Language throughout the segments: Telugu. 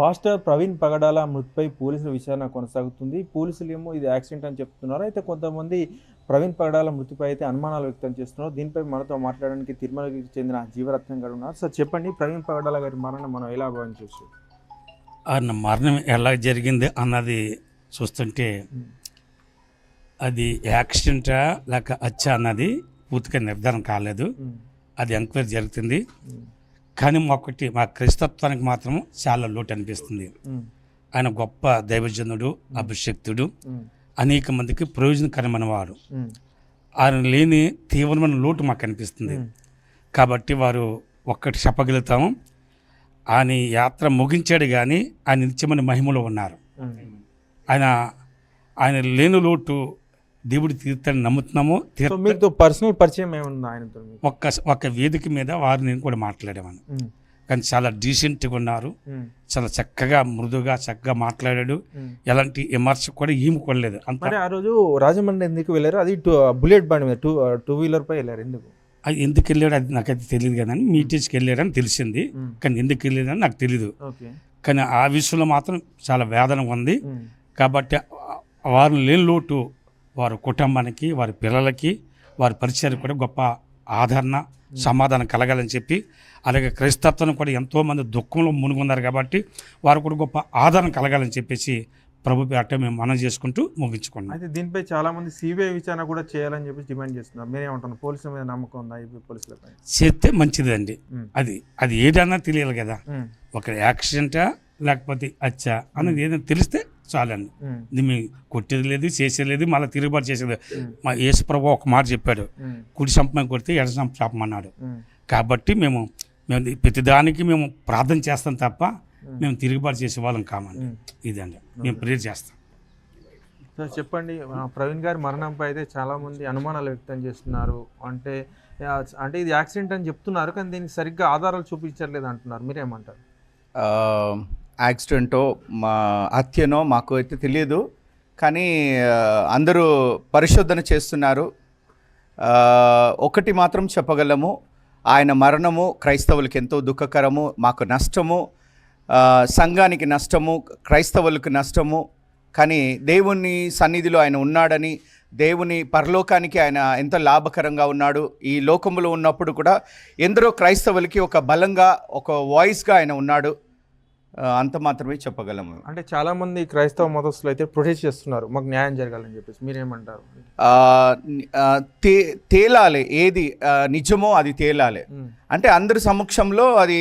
పాస్టర్ ప్రవీణ్ పగడాల మృతిపై పోలీసుల విచారణ కొనసాగుతుంది. పోలీసులు ఏమో ఇది యాక్సిడెంట్ అని చెప్తున్నారు. అయితే కొంతమంది ప్రవీణ్ పగడాల మృతిపై అయితే అనుమానాలు వ్యక్తం చేస్తున్నారు. దీనిపై మనతో మాట్లాడడానికి తిరుమలకి చెందిన జీవరత్నం గారు ఉన్నారు. సార్ చెప్పండి ప్రవీణ్ పగడాల గారి మరణం మనం ఎలా భావించవచ్చు? ఆయన మరణం ఎలా జరిగింది అన్నది చూస్తుంటే అది యాక్సిడెంటా లేక హత్య అన్నది పూర్తిగా నిర్ధారణ కాలేదు. అది ఎంక్వైరీ జరుగుతుంది. కానీ ఒకటి మా క్రైస్తత్వానికి మాత్రం చాలా లోటు అనిపిస్తుంది ఆయన గొప్ప దైవజనుడు అభిషక్తుడు అనేక మందికి ప్రయోజనకరమైన వాడు ఆయన లేని తీవ్రమైన లోటు మాకు అనిపిస్తుంది. కాబట్టి వారు ఒక్కటి చెప్పగలుగుతాము. ఆయన యాత్ర ముగించాడు కానీ ఆయన నిత్యమైన మహిమలో ఉన్నారు. ఆయన ఆయన లేని లోటు దేవుడు తీర్థని నమ్ముతున్నాము మీకు పర్సనల్ పరిచయం ఏముంది ఆయనతో ఒక్క ఒక్క వేదిక మీద వారు నేను కూడా మాట్లాడేవాను కానీ చాలా డీసెంట్గా ఉన్నారు. చాలా చక్కగా మృదుగా చక్కగా మాట్లాడాడు. ఎలాంటి విమర్శ కూడా ఈముకోలేదు అంత మరి ఆ రోజు రాజమండ్రి ఎందుకు వెళ్ళారు? అది బుల్లెట్ బండి మీద టూ టూ వీలర్ పై వెళ్ళారు ఎందుకు? అది ఎందుకు వెళ్ళాడు అది నాకైతే తెలియదు కానీ మీటింగ్స్కి వెళ్ళాడని తెలిసింది. కానీ ఎందుకు వెళ్ళాడని నాకు తెలియదు కానీ ఆ విషయంలో మాత్రం చాలా వేదన ఉంది. కాబట్టి వారు లేని లోటు వారి కుటుంబానికి వారి పిల్లలకి వారి పరిచయానికి కూడా గొప్ప ఆదరణ సమాధానం కలగాలని చెప్పి అలాగే క్రైస్తత్వం కూడా ఎంతోమంది దుఃఖంలో మునుగున్నారు కాబట్టి వారు కూడా గొప్ప ఆదరణ కలగాలని చెప్పేసి ప్రభు పేట మేము మనం చేసుకుంటూ ముగించుకున్నాం. అయితే దీనిపై చాలా మంది సిబిఐ విచారణ కూడా చేయాలని చెప్పి డిమాండ్ చేస్తున్నారు. మీరేమంటున్నారు? పోలీసుల మీద నమ్మకం ఉందా పోలీసులపై చేస్తే మంచిదండి. అది అది ఏదన్నా తెలియాలి కదా. ఒక యాక్సిడెంటా లేకపోతే అచ్చా అన్నది ఏదైనా తెలిస్తే చాలండి. ఇది మేము కొట్టేది లేదు చేసేది లేదు మళ్ళీ తిరుగుబాటు చేసేది మా యేసు ప్రభు ఒక మాట చెప్పాడు. కుడి సంపమని కొడితే ఎడ సంప చాపమన్నాడు. ఉమ్, కాబట్టి మేము మేము ప్రతిదానికి మేము ప్రార్థన చేస్తాం తప్ప మేము తిరుగుబాటు చేసే వాళ్ళం కామండి. ఇదండి. మేము ప్రేర్ చేస్తాం. సార్ చెప్పండి ప్రవీణ్ గారి మరణంపై అయితే చాలా మంది అనుమానాలు వ్యక్తం చేస్తున్నారు. అంటే అంటే ఇది యాక్సిడెంట్ అని చెప్తున్నారు కానీ దీనికి సరిగ్గా ఆధారాలు చూపించట్లేదు అంటున్నారు. మీరేమంటారు? ఆ, యాక్సిడెంటో మా హత్యనో మాకు అయితే తెలియదు కానీ అందరూ పరిశోధన చేస్తున్నారు. ఒకటి మాత్రం చెప్పగలము. ఆయన మరణము క్రైస్తవులకు ఎంతో దుఃఖకరము మాకు నష్టము. సంఘానికి నష్టము క్రైస్తవులకు నష్టము. కానీ దేవుని సన్నిధిలో ఆయన ఉన్నాడని దేవుని పరలోకానికి ఆయన ఎంత లాభకరంగా ఉన్నాడు ఈ లోకములో ఉన్నప్పుడు కూడా ఎందరో క్రైస్తవులకి ఒక బలంగా ఒక వాయిస్గా ఆయన ఉన్నాడు. అంత మాత్రమే చెప్పగలము. అంటే చాలా మంది క్రైస్తవ మతస్థులు అయితే ప్రొటెస్ట్ చేస్తున్నారు. మాకు న్యాయం జరగాలని చెప్పేసి మీరేమంటారు? తే తేలాలి. ఏది నిజమో అది తేలాలి. అంటే అందరి సమక్షంలో అది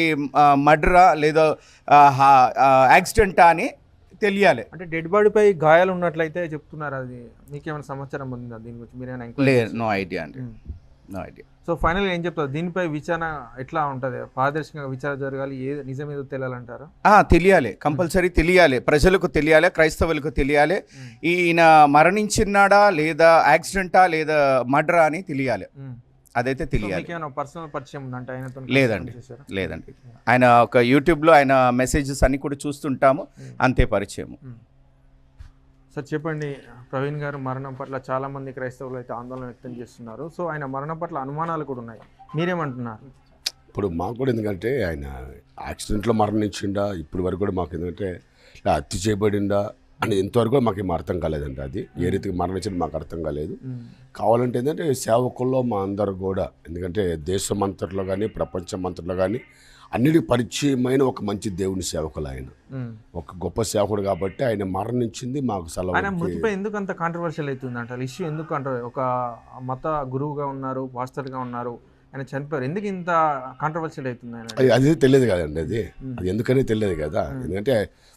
మర్డరా లేదా యాక్సిడెంటా అని తెలియాలి. అంటే డెడ్ బాడీపై గాయాలు ఉన్నట్లయితే చెప్తున్నారు అది. మీకేమైనా సమాచారం ఉందా దీని గురించి? మీరేమైనా లే ఎంక్వైరీ నో ఐడియా అండి. నో ఐడియా సో ఫైనల్ ఏం చెప్తారు? దీనిపై విచారణ ఎట్లా ఉంటుంది? పారదర్శకంగా విచారణ జరగాలి ఏ నిజం ఏదో తెలియాలంటారా? తెలియాలి. కంపల్సరీ తెలియాలి. ప్రజలకు తెలియాలి క్రైస్తవులకు తెలియాలి. ఉమ్, ఈయన మరణించినాడా లేదా యాక్సిడెంటా లేదా మర్డరా అని తెలియాలి. ఉమ్. అదైతే తెలియాలి. పర్సనల్ పరిచయం ఉందంటే ఆయనతో లేదండి. లేదండి. ఆయన ఒక యూట్యూబ్లో ఆయన మెసేజెస్ అన్ని కూడా చూస్తుంటాము. అంతే పరిచయం సార్ చెప్పండి. ప్రవీణ్ గారు మరణం పట్ల చాలా మంది క్రైస్తవులు అయితే ఆందోళన వ్యక్తం చేస్తున్నారు. సో ఆయన మరణం పట్ల అనుమానాలు కూడా ఉన్నాయి. మీరేమంటున్నారు? ఇప్పుడు మాకు కూడా ఎందుకంటే ఆయన యాక్సిడెంట్లో మరణించిండా ఇప్పుడు వరకు కూడా మాకు ఎందుకంటే హత్య చేయబడిందా అని ఎంతవరకు కూడా మాకు ఏం అర్థం కాలేదండి అది. ఏ రీతికి మరణించింది మాకు అర్థం కాలేదు. కావాలంటే ఏంటంటే సేవకుల్లో మా అందరు కూడా ఎందుకంటే దేశం అంతట్లో కానీ ప్రపంచం అంతట్లో కానీ అన్నిటికి పరిచయమైన ఒక మంచి దేవుని సేవకులు ఆయన. ఒక గొప్ప సేవకుడు కాబట్టి ఆయన మరణించింది మాకు ఆయన మృతిపై ఎందుకు అంత కాంట్రవర్షియల్ అవుతుంది అంటారు ఇష్యూ ఎందుకు అంటారు ఒక మత గురువుగా ఉన్నారు పాస్టర్గా ఉన్నారు. ఆయన చనిపోయారు. ఎందుకు ఇంత కాంట్రవర్షియల్ అవుతుంది ఆయన? అది తెలియదు కదండి అది. అది ఎందుకనే తెలియదు కదా? ఎందుకంటే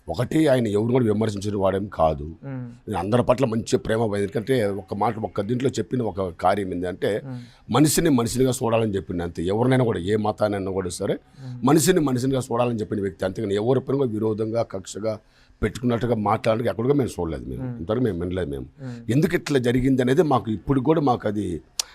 ఒకటి ఆయన ఎవరు కూడా విమర్శించిన వాడేం కాదు. అందరి పట్ల మంచి ప్రేమ పోయింది. ఎందుకంటే ఒక మాట ఒక దీంట్లో చెప్పిన ఒక కార్యం ఏంటంటే మనిషిని మనిషినిగా చూడాలని చెప్పింది అంతే. ఎవరినైనా కూడా ఏ మతానైనా కూడా సరే. మనిషిని మనిషినిగా చూడాలని చెప్పిన వ్యక్తి అంతేగాని ఎవరి పైన కూడా విరోధంగా కక్షగా పెట్టుకున్నట్టుగా మాట్లాడడానికి ఎక్కడిగా మేము చూడలేదు మేము. ఇంతవరకు మేము వినలేదు మేము. ఎందుకు ఇట్లా జరిగింది అనేది మాకు ఇప్పుడు కూడా మాకు అది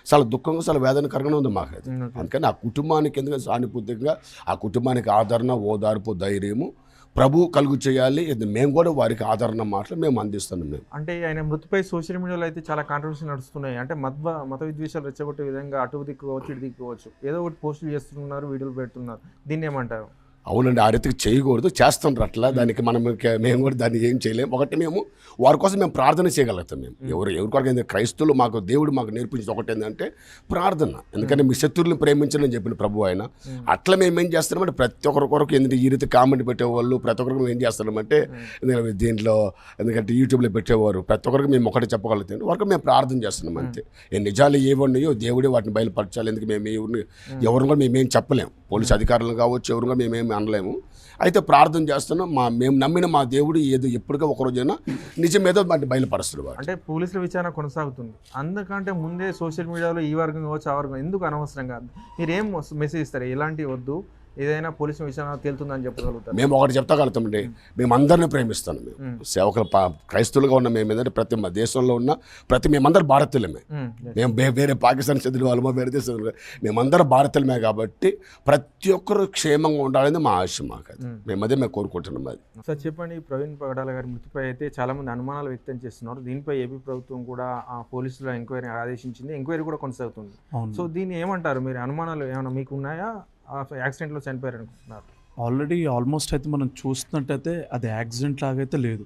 చాలా దుఃఖంగా చాలా వేదనకరంగా ఉంది మాకు అది. అందుకని ఆ కుటుంబానికి ఎందుకంటే సానుభూతిగా ఆ కుటుంబానికి ఆదరణ ఓదార్పు ధైర్యము ప్రభు కలుగు చేయాలి. మేము కూడా వారికి ఆదరణ మాటలు మేము అందిస్తున్నాం మేము. అంటే ఆయన మృతిపై సోషల్ మీడియాలో అయితే చాలా కాంట్రవర్సీ నడుస్తున్నాయి. అంటే మత మత విద్వేషాలు రెచ్చగొట్టే విధంగా అటు దిక్కుకోవచ్చు ఇటు దిక్కుకోవచ్చు ఏదో ఒకటి పోస్టులు చేస్తున్నారు వీడియోలు పెడుతున్నారు. దీన్ని ఏమంటారు? అవునండి ఆ రీతికి చేయకూడదు చేస్తుంటారు అట్లా. దానికి మనం మేము కూడా దాన్ని ఏం చేయలేము ఒకటి మేము వారి కోసం మేము ప్రార్థన చేయగలుగుతాం మేము. ఎవరు ఎవరి కొరకు ఏంటంటే క్రైస్తవులు మాకు దేవుడు మాకు నేర్పించింది ఒకటి ఏంటంటే ప్రార్థన. ఎందుకంటే మీ శత్రువులను ప్రేమించని చెప్పిన ప్రభు ఆయన. అట్లా మేము ఏం చేస్తున్నామంటే ప్రతి ఒక్కరి కొరకు ఎందుకంటే ఈ రీతి కామెంట్ పెట్టేవాళ్ళు ప్రతి ఒక్కరికి మేము ఏం చేస్తున్నామంటే ఎందుకంటే దీంట్లో ఎందుకంటే యూట్యూబ్లో పెట్టేవారు ప్రతి ఒక్కరికి మేము ఒకటి చెప్పగలుగుతాం. వరకు మేము ప్రార్థన చేస్తున్నాం అంతే. ఏ నిజాలు ఏవి ఉన్నాయో దేవుడే వాటిని బయలుపరచాలి. ఎందుకు మేము ఎవరిని ఎవరిని కూడా మేమేం చెప్పలేము పోలీస్ అధికారులు కావచ్చు ఎవరు కూడా మేమేమి అనలేము. అయితే ప్రార్థన చేస్తున్నాం మా మేము నమ్మిన మా దేవుడు ఏదో ఎప్పటికో ఒక రోజైనా నిజం ఏదో వాటిని బయలుపరుస్తాడు వాడు. అంటే పోలీసుల విచారణ కొనసాగుతుంది. అందుకంటే ముందే సోషల్ మీడియాలో ఈ వర్గం కావచ్చు ఆ వర్గం ఎందుకు అనవసరంగా? మీరు ఏం మెసేజ్ ఇస్తారు? ఇలాంటివి వద్దు? ఏదైనా పోలీసుల విచారణ తేలుతుందని చెప్పగలుగుతారు? మేము ఒకటి చెప్తాగలుగుతామండి మేము అందరిని ప్రేమిస్తాం మేము. సేవకులు క్రైస్తవులుగా ఉన్న మేము ఏంటంటే ప్రతి మా దేశంలో ఉన్న ప్రతి మేమందరం భారతీయులమే. మేము వేరే పాకిస్తాన్ చెందిన వాళ్ళమో వేరే దేశం మేమందరం భారతీయులమే కాబట్టి ప్రతి ఒక్కరు క్షేమంగా ఉండాలని మా ఆశ మాకు అది మ్మ్. అదే మేము కోరుకుంటున్నాం అది. సార్ చెప్పండి ప్రవీణ్ పగడాల గారి మృతిపై అయితే చాలా మంది అనుమానాలు వ్యక్తం చేస్తున్నారు. దీనిపై ఏపీ ప్రభుత్వం కూడా ఆ పోలీసుల ఎంక్వైరీ ఆదేశించింది. ఎంక్వైరీ కూడా కొనసాగుతుంది. సో దీన్ని ఏమంటారు? మీరు అనుమానాలు ఏమైనా మీకు ఉన్నాయా? యాక్సిడెంట్లో చనిపోయారు అనుకుంటున్నారు ఆల్రెడీ ఆల్మోస్ట్ అయితే మనం చూస్తున్నట్టయితే అది యాక్సిడెంట్ లాగైతే లేదు.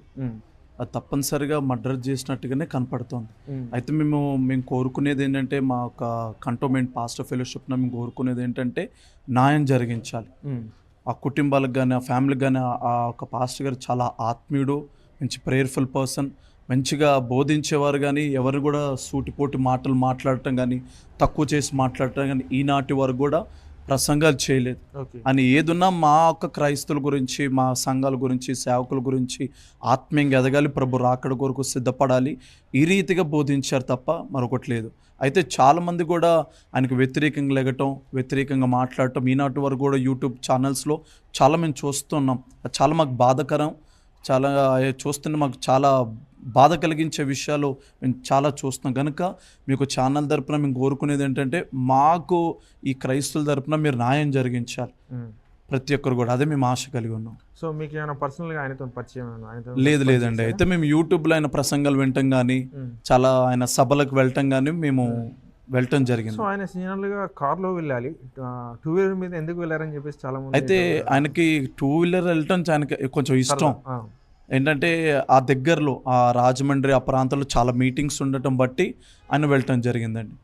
అది తప్పనిసరిగా మర్డర్ చేసినట్టుగానే కనపడుతోంది. అయితే మేము మేము కోరుకునేది ఏంటంటే మా ఒక కంటోమెంట్ పాస్టర్ ఫెలోషిప్న మేము కోరుకునేది ఏంటంటే న్యాయం జరిగించాలి. ఆ కుటుంబాలకు కానీ ఆ ఫ్యామిలీకి కానీ ఆ ఒక పాస్టర్ గారు చాలా ఆత్మీయుడు మంచి ప్రేయర్ఫుల్ పర్సన్ మంచిగా బోధించేవారు కానీ ఎవరు కూడా సూటిపోటి మాటలు మాట్లాడటం కానీ తక్కువ చేసి మాట్లాడటం కానీ ఈనాటి వరకు కూడా ప్రసంగాలు చేయలేదు. అని ఏదున్నా మా యొక్క క్రైస్తవుల గురించి మా సంఘాల గురించి సేవకుల గురించి ఆత్మీయంగా ఎదగాలి ప్రభు రాకడ కొరకు సిద్ధపడాలి. ఈ రీతిగా బోధించారు తప్ప మరొకటి లేదు. అయితే చాలామంది కూడా ఆయనకు వ్యతిరేకంగా లెగటం వ్యతిరేకంగా మాట్లాడటం ఈనాటి వరకు కూడా యూట్యూబ్ ఛానల్స్లో చాలా మేము చూస్తున్నాం. చాలా మాకు బాధకరం. చాలా చూస్తున్న మాకు చాలా బాధ కలిగించే విషయాలు మేము చాలా చూస్తున్నాం. కనుక మీకు ఛానల్ తరపున మేము కోరుకునేది ఏంటంటే మాకు ఈ క్రైస్తువుల తరపున మీరు న్యాయం జరిగించాలి. ప్రతి ఒక్కరు కూడా అదే మేము ఆశ కలిగి ఉన్నాం. సో మీకు ఏమైనా పర్సనల్గా ఆయనతో పరిచయం లేదు లేదండి. అయితే మేము యూట్యూబ్లో ఆయన ప్రసంగాలు వినటం కానీ. చాలా ఆయన సభలకు వెళ్ళటం కానీ మేము వెళ్ళటం జరిగింది. సో ఆయన సీనియర్లుగా కార్లో వెళ్ళాలి. టూ వీలర్ మీద ఎందుకు వెళ్ళారని చెప్పేసి చాలా అయితే ఆయనకి టూ వీలర్ వెళ్ళటం ఆయనకి కొంచెం ఇష్టం. ఏంటంటే ఆ దగ్గరలో ఆ రాజమండ్రి ఆ ప్రాంతంలో చాలా మీటింగ్స్ ఉండటం బట్టి ఆయన వెళ్ళటం జరిగిందండి.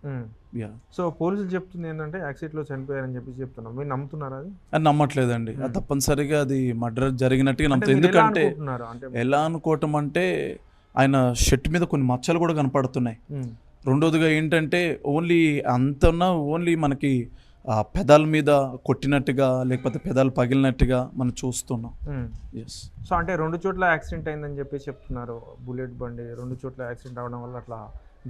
యా సో పోలీసులు చెప్తుంది ఏంటంటే యాక్సిడెంట్లో చనిపోయారని చెప్పేసి చెప్తున్నాం. మీరు నమ్ముతున్నారా అది? అది నమ్మట్లేదండి. అది తప్పనిసరిగా అది మర్డర్ జరిగినట్టుగా అంటే నమ్ముతాం మీరు ఎలా ఎందుకంటే ఎలా అనుకోవటం అంటే ఆయన షర్ట్ మీద కొన్ని మచ్చలు కూడా కనపడుతున్నాయి. రెండోదిగా ఏంటంటే ఓన్లీ అంత ఓన్లీ మనకి పెదాల మీద కొట్టినట్టుగా లేకపోతే పెదాలు పగిలినట్టుగా మనం చూస్తున్నాం. ఎస్ సో అంటే రెండు చోట్ల యాక్సిడెంట్ అయిందని చెప్పేసి చెప్తున్నారు బుల్లెట్ బండి. రెండు చోట్ల యాక్సిడెంట్ అవడం వల్ల అట్లా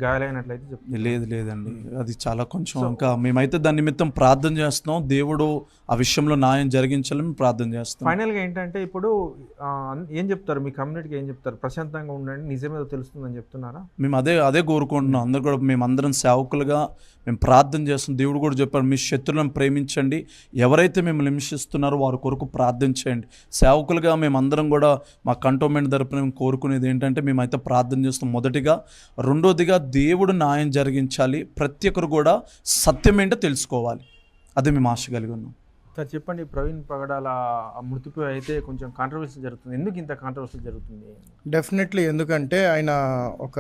గాయాలైనట్లయితే చెప్తున్నారు. లేదు లేదండి. అది చాలా కొంచెం ఇంకా మేమైతే దాని నిమిత్తం ప్రార్థన చేస్తున్నాం. దేవుడు ఆ విషయంలో న్యాయం జరిగించాలని మేము ప్రార్థన చేస్తున్నాం. ఫైనల్గా ఏంటంటే ఇప్పుడు ఏం చెప్తారు? మీ కమ్యూనిటీకి ఏం చెప్తారు? ప్రశాంతంగా ఉండండి నిజమేదో తెలుస్తుందని చెప్తున్నారా? మేము అదే అదే కోరుకుంటున్నాం. అందరు కూడా మేము అందరం సేవకులుగా మేము ప్రార్థన చేస్తున్నాం. దేవుడు కూడా చెప్పాడు మీ శత్రులను ప్రేమించండి. ఎవరైతే మిమ్మల్ని హింసిస్తున్నారో వారి కొరకు ప్రార్థన చేయండి. సేవకులుగా మేము అందరం కూడా మా కంటోన్మెంట్ తరపున మేము కోరుకునేది ఏంటంటే మేమైతే ప్రార్థన చేస్తాం మొదటిగా రెండోదిగా దేవుడు న్యాయం జరిగించాలి. ప్రతి ఒక్కరు కూడా సత్యం ఏంటో తెలుసుకోవాలి. అదే మేము ఆశ కలిగి ఉన్నాం. సార్ చెప్పండి ప్రవీణ్ పగడాల ఆ మృతిపై అయితే కొంచెం కాంట్రవర్సీ జరుగుతుంది. ఎందుకు ఇంత కాంట్రవర్సీ జరుగుతుంది? డెఫినెట్లీ ఎందుకంటే ఆయన ఒక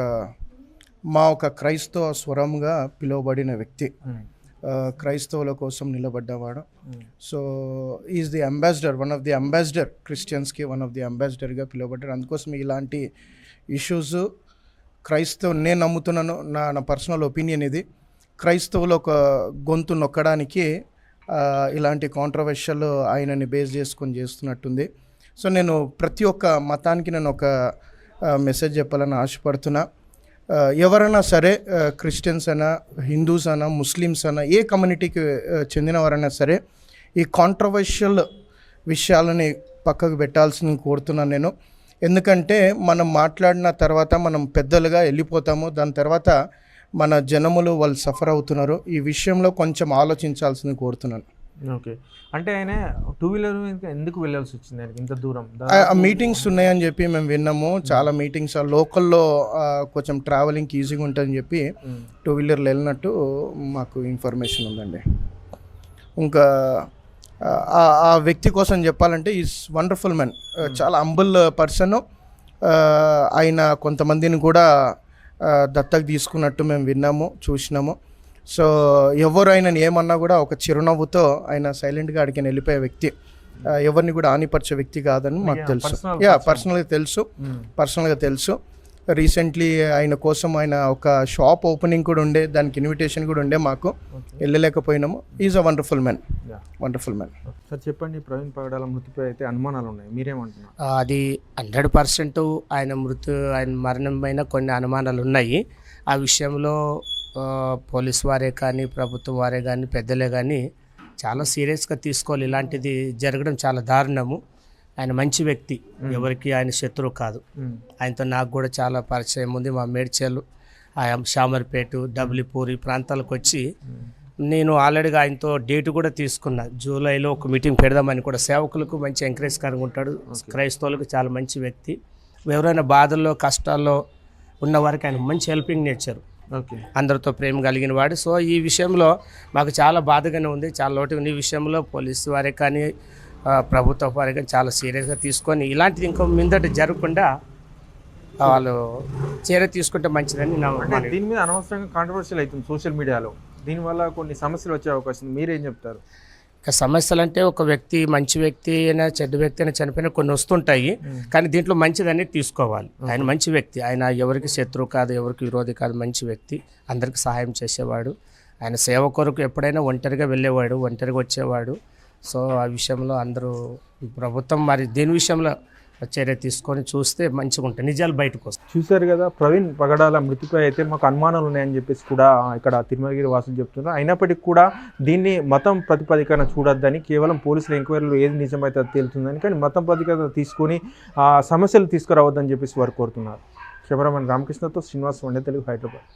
మా ఒక క్రైస్తవ స్వరంగా పిలువబడిన వ్యక్తి. క్రైస్తవుల కోసం నిలబడ్డవాడు. So is the ambassador one of the ambassador క్రిస్టియన్స్కి one of the అంబాసిడర్గా పిలువబడ్డారు. అందుకోసం ఇలాంటి ఇష్యూస్ క్రైస్తవ నేను నమ్ముతున్నాను నా నా పర్సనల్ ఒపీనియన్ ఇది. క్రైస్తవులు ఒక గొంతు నొక్కడానికి ఇలాంటి కాంట్రవర్షియల్ ఆయనని బేస్ చేసుకొని చేస్తున్నట్టుంది. సో నేను ప్రతి ఒక్క మతానికి నేను ఒక మెసేజ్ చెప్పాలని ఆశపడుతున్నా. ఎవరైనా సరే క్రిస్టియన్స్ అయినా హిందూస్ అయినా ముస్లిమ్స్ అయినా ఏ కమ్యూనిటీకి చెందినవారైనా సరే ఈ కాంట్రవర్షియల్ విషయాలని పక్కకు పెట్టాల్సింది కోరుతున్నాను నేను. ఎందుకంటే మనం మాట్లాడిన తర్వాత మనం పెద్దలుగా వెళ్ళిపోతాము. దాని తర్వాత మన జనములు వాళ్ళు సఫర్ అవుతున్నారు. ఈ విషయంలో కొంచెం ఆలోచించాల్సింది కోరుతున్నాను. ఓకే. అంటే ఆయన టూ వీలర్ ఎందుకు వెళ్ళాల్సి వచ్చింది ఆయనకి ఇంత దూరం? మీటింగ్స్ ఉన్నాయని చెప్పి మేము విన్నాము. చాలా మీటింగ్స్ లోకల్లో కొంచెం ట్రావెలింగ్కి ఈజీగా ఉంటుందని చెప్పి టూ వీలర్లు వెళ్ళినట్టు మాకు ఇన్ఫర్మేషన్ ఉందండి. ఇంకా ఆ- వ్యక్తి కోసం చెప్పాలంటే ఈజ్ వండర్ఫుల్ మ్యాన్. చాలా అంబుల్ పర్సన్ ఆయన కొంతమందిని కూడా దత్తకు తీసుకున్నట్టు మేము విన్నాము చూసినాము. సో ఎవరు ఆయనని ఏమన్నా కూడా ఒక చిరునవ్వుతో ఆయన సైలెంట్గా అడిగిన వెళ్ళిపోయే వ్యక్తి ఎవరిని కూడా హానిపరిచే వ్యక్తి కాదని మాకు తెలుసు. యా. పర్సనల్గా తెలుసు. పర్సనల్గా తెలుసు. రీసెంట్లీ ఆయన కోసం ఆయన ఒక షాప్ ఓపెనింగ్ కూడా ఉండే దానికి ఇన్విటేషన్ కూడా ఉండే మాకు. వెళ్ళలేకపోయినాము. Is a wonderful man. Wonderful man sir చెప్పండి ప్రవీణ్ పగడాల మృతిపై అయితే అనుమానాలు ఉన్నాయి. మీరేమంటున్నారు? అది హండ్రెడ్ పర్సెంట్ ఆయన మృతి ఆయన మరణం పైన కొన్ని అనుమానాలు ఉన్నాయి. ఆ విషయంలో పోలీస్ వారే కానీ ప్రభుత్వం వారే కానీ పెద్దలే కానీ చాలా సీరియస్గా తీసుకోవాలి. ఇలాంటిది జరగడం చాలా దారుణము. ఆయన మంచి వ్యక్తి. ఎవరికి ఆయన శత్రువు కాదు. ఆయనతో నాకు కూడా చాలా పరిచయం ఉంది. మా మేడ్చల్ ఆ షామర్పేట డబ్లిపూర్ ఈ ప్రాంతాలకు వచ్చి నేను ఆల్రెడీగా ఆయనతో డేట్ కూడా తీసుకున్నా. జూలైలో ఒక మీటింగ్ పెడదామని కూడా సేవకులకు మంచి ఎంకరేజ్కరంగా ఉంటాడు. క్రైస్తవులకు చాలా మంచి వ్యక్తి. ఎవరైనా బాధల్లో కష్టాల్లో ఉన్న వారికి ఆయన మంచి హెల్పింగ్ నేర్చారు ఓకే. అందరితో ప్రేమ కలిగిన వాడు. సో ఈ విషయంలో మాకు చాలా బాధగానే ఉంది. చాలా లోటు ఉంది ఈ విషయంలో పోలీసు వారే కానీ ప్రభుత్వ కానీ చాలా సీరియస్గా తీసుకొని ఇలాంటిది ఇంకో మీదట జరగకుండా వాళ్ళు చర్య తీసుకుంటే మంచిదని. దీని మీద అనవసరంగా కాంట్రవర్షియల్ అవుతుంది సోషల్ మీడియాలో. దీనివల్ల కొన్ని సమస్యలు వచ్చే అవకాశం ఉంది. మీరేం చెప్తారు? ఇక సమస్యలు అంటే ఒక వ్యక్తి మంచి వ్యక్తి అయినా చెడ్డ వ్యక్తి అయినా చనిపోయినా కొన్ని వస్తుంటాయి. కానీ దీంట్లో మంచిదని తీసుకోవాలి. ఆయన మంచి వ్యక్తి. ఆయన ఎవరికి శత్రువు కాదు ఎవరికి విరోధి కాదు మంచి వ్యక్తి. అందరికి సహాయం చేసేవాడు. ఆయన సేవ కొరకు ఎప్పుడైనా ఒంటరిగా వెళ్ళేవాడు ఒంటరిగా వచ్చేవాడు. సో ఆ విషయంలో అందరూ ప్రభుత్వం మరి దేని విషయంలో చర్య తీసుకొని చూస్తే మంచిగా ఉంటాయి నిజాలు బయటకు వస్తాయి. చూశారు కదా ప్రవీణ్ పగడాల మృతిపై అయితే మాకు అనుమానాలు ఉన్నాయని చెప్పేసి కూడా ఇక్కడ తిరుమలగిరి వాసులు చెప్తున్నారు. అయినప్పటికీ కూడా దీన్ని మతం ప్రతిపాదికన చూడొద్దని కేవలం పోలీసుల ఎంక్వైరీలో ఏది నిజమైతే తేలుతుందని కానీ మతం ప్రతిపాదికన తీసుకొని సమస్యలు తీసుకురావద్దని చెప్పేసి వారు కోరుతున్నారు. కెమెరామెన్ రామకృష్ణతో శ్రీనివాస్ వండే తెలుగు హైదరాబాద్.